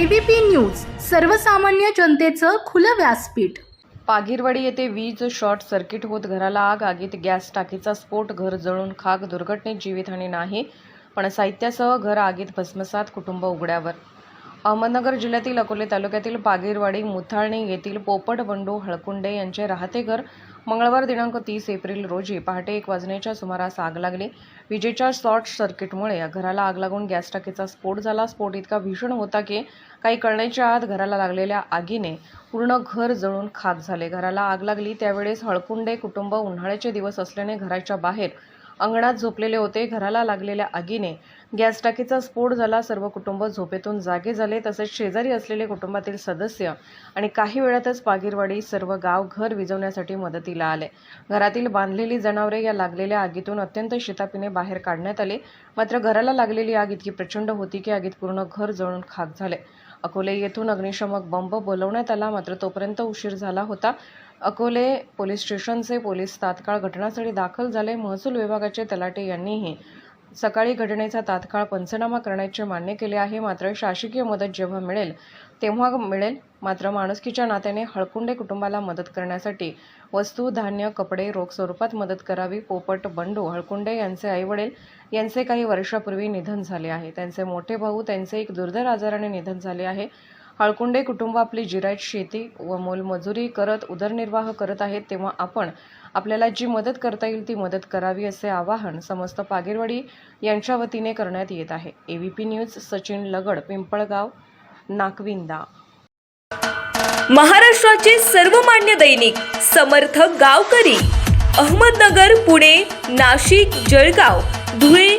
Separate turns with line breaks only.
ABP news सर्वसामान्य जनतेचं खुलं व्यासपीठ.
पागीरवाडी येथे वीज शॉर्ट सर्किट होत घराला आग आगीत गॅस टाकीचा स्फोट घर जळून खाक दुर्घटनेत जीवितहानी नाही पण साहित्यासह घर आगीत भस्मसात कुटुंब उघड्यावर. अहमदनगर जिल्ह्यातील अकोले तालुक्यातील पागीरवाडी मुथाळणी येथील पोपट बंडू हळकुंडे यांचे राहते घर मंगळवार दिनांक तीस एप्रिल रोजी पहाटे एक वाजण्याच्या सुमारास आग लागली. विजेच्या शॉर्ट सर्किटमुळे घराला आग लागून गॅस टाकीचा स्फोट झाला. स्फोट इतका भीषण होता की काही कळण्याच्या आत घराला लागलेल्या आगीने पूर्ण घर जळून खाक झाले. घराला आग लागली त्यावेळेस हळकुंडे कुटुंब उन्हाळ्याचे दिवस असल्याने घराच्या बाहेर अंगणात झोपलेले होते. घराला लागलेल्या आगीने गॅस टाकीचा स्फोट झाला. सर्व कुटुंब झोपेतून जागे झाले. तसेच शेजारी असलेले कुटुंबातील सदस्य आणि काही वेळातच पागीरवाडी सर्व गाव घर विझवण्यासाठी मदतीला आले. घरातील बांधलेली जनावरे या लागलेल्या आगीतून अत्यंत शितापीने बाहेर काढण्यात आले. मात्र घराला लागलेली आग इतकी प्रचंड होती की आगीत पूर्ण घर जळून खाक झाले. अकोले येथून अग्निशमक बंब बोलवण्यात आला. मात्र तोपर्यंत उशीर झाला होता. अकोले पोलीस स्टेशनचे पोलीस तात्काळ घटनास्थळी दाखल झाले. महसूल विभागाचे तलाटे यांनीही सकाळी घटनेचा तात्काळ पंचनामा करण्याचे मान्य केले आहे. मात्र शासकीय मदत जेव्हा मिळेल तेव्हा मिळेल. मात्र माणुसकीच्या नात्याने हळकुंडे कुटुंबाला मदत करण्यासाठी वस्तू धान्य कपडे रोख स्वरूपात मदत करावी पोपट बंडू हळकुंडे यांचे आईवडील यांचे काही वर्षापूर्वी निधन झाले आहे. त्यांचे मोठे भाऊ त्यांचे एक दुर्धर आजाराने निधन झाले आहे. हळकुंडे कुटुंब आपली जिरायत शेती व मोलमजुरी करत उदरनिर्वाह करत आहेत तेव्हा आपण आपल्याला जी मदत करता येईल ती मदत करावी असे आवाहन समस्त पागेरवाडी यांच्या वतीने करण्यात येत आहे. ABP news Sachin Lagad Pimpalgaon Nakvinda.
महाराष्ट्राचे सर्वमान्य दैनिक समर्थ गावकरी अहमदनगर पुणे नाशिक जळगाव धुळे